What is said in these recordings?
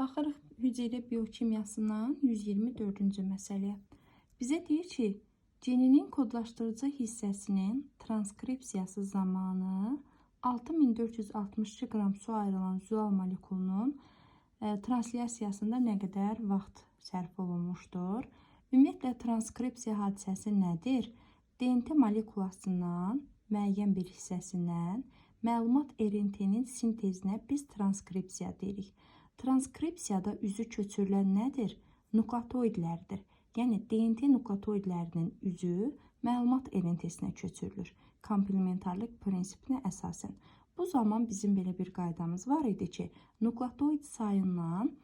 Baxırıq hüceyrə biokimyasından 124-cü məsələyə. Bizə deyir ki, geninin kodlaşdırıcı hissəsinin transkripsiyası zamanı 6462 qram su ayrılan züal molekulunun e, translyasiyasında nə qədər vaxt sərf olunmuşdur? Ümumiyyətlə transkripsiya hadisəsi nədir? DNT molekulasından müəyyən bir hissəsindən məlumat RNT-nin sintezinə biz transkripsiya deyirik. Transkripsiyada üzü köçürülən nədir? Nukleotoidlərdir. Yəni DNT nukleotoidlərinin üzü məlumat RNT-sinə köçürülür. Komplementarlıq prinsipinə əsasən. Bu zaman bizim belə bir qaydamız var idi ki, nukleotoid sayından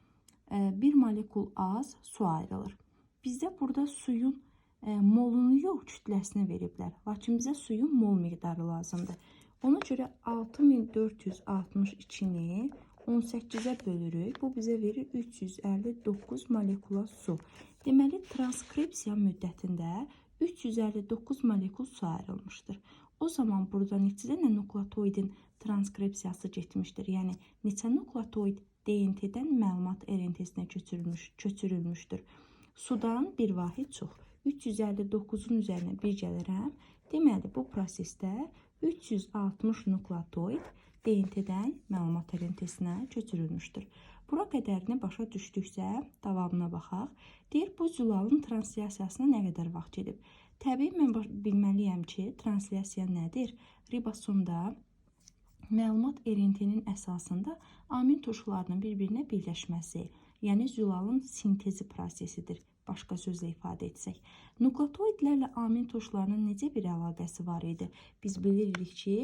e, bir molekul az su ayrılır. Bizdə burada suyun e, molunu yox, kütləsini veriblər. Lakin bizə suyun mol miqdarı lazımdır. Ona görə 6462-ni 18-ə bölürük. Bu bizə verir 359 molekula su. Deməli, transkripsiya müddətində 359 molekul su ayrılmışdır. O zaman burada neçə dənə transkripsiyası getmişdir. Yəni neçə nukleotoid DNT-dən məlumat RNT-sinə köçürülmüş, köçürülmüşdür. Sudan bir vahid çox. 359-un üzərinə 1 gələrəm. Deməli, bu prosesdə 360 nukleotoid DNT-dən məlumat RNT-sinə köçürülmüşdür. Bura qədərini başa düşdüksə, davamına baxaq. Deyir, bu zülalın translyasiyasına nə qədər vaxt gedib? Təbii mən bilməliyəm ki, translyasiya nədir? Ribosomda məlumat RNT-nin əsasında amin turşularının bir-birinə birləşməsi, yəni zülalın sintezi prosesidir. Başqa sözlə ifadə etsək, nukleotoidlərlə amin turşularının necə bir əlaqəsi var idi? Biz bilirik ki,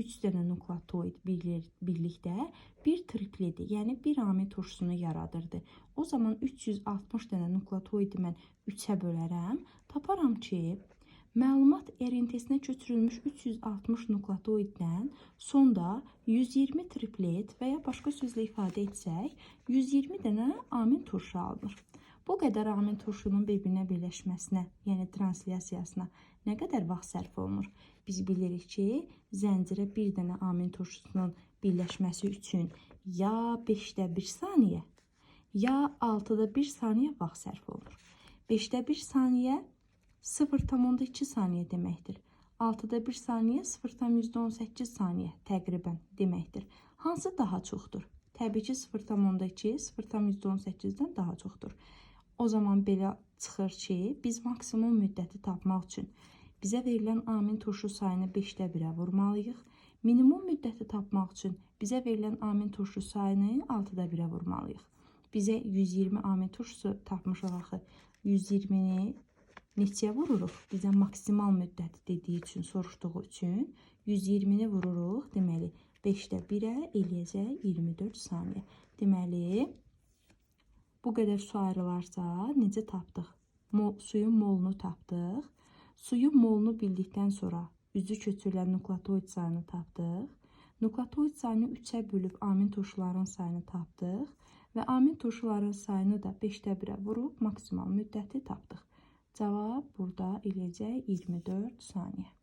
3 dənə nukleotoid birlir- birlikdə bir tripledi, yəni bir amin turşusunu yaradırdı. O zaman 360 dənə nukleotoidi mən 3-ə bölərəm, taparam ki, məlumat RNT-sinə köçürülmüş 360 nukleotoiddən sonda 120 triplet və ya başqa sözlə ifadə etsək, 120 dənə amin turşu alınır. Bu qədər amin turşunun bir-birinə birləşməsinə, yəni translyasiyasına nə qədər vaxt sərf olunur? Biz bilirik ki, zəncirə bir dənə amin turşusunun birləşməsi üçün ya 5-də 1 saniyə, ya 6-da 1 saniyə vaxt sərf olunur. 5-də 1 saniyə 0,2 saniyə deməkdir. 6-da 1 saniyə 0,18 saniyə təqribən deməkdir. Hansı daha çoxdur? Təbii ki, 0,2 0,18-dən daha çoxdur. O zaman belə çıxır ki, biz maksimum müddəti tapmaq üçün bizə verilən amin turşu sayını 5-də 1-ə vurmalıyıq. Minimum müddəti tapmaq üçün bizə verilən amin turşu sayını 6-da 1-ə vurmalıyıq. Bizə 120 amin turşusu tapmışıq axı. 120-ni neçəyə vururuq? Bizə maksimal müddət dediyi üçün, soruşduğu üçün 120-ni vururuq. Deməli, 5-də 1-ə eləyəcək 24 saniyə. Deməli, bu qədər su ayrılarsa necə tapdıq? Mol, suyun molunu tapdıq. Suyun molunu bildikdən sonra üzü köçürülən nukleotoid sayını tapdıq. Nukleotoid sayını 3-ə bölüb amin turşuların sayını tapdıq və amin turşuların sayını da 5-də 1-ə vurub maksimal müddəti tapdıq. Cavab burada eləyəcək 24 saniyə.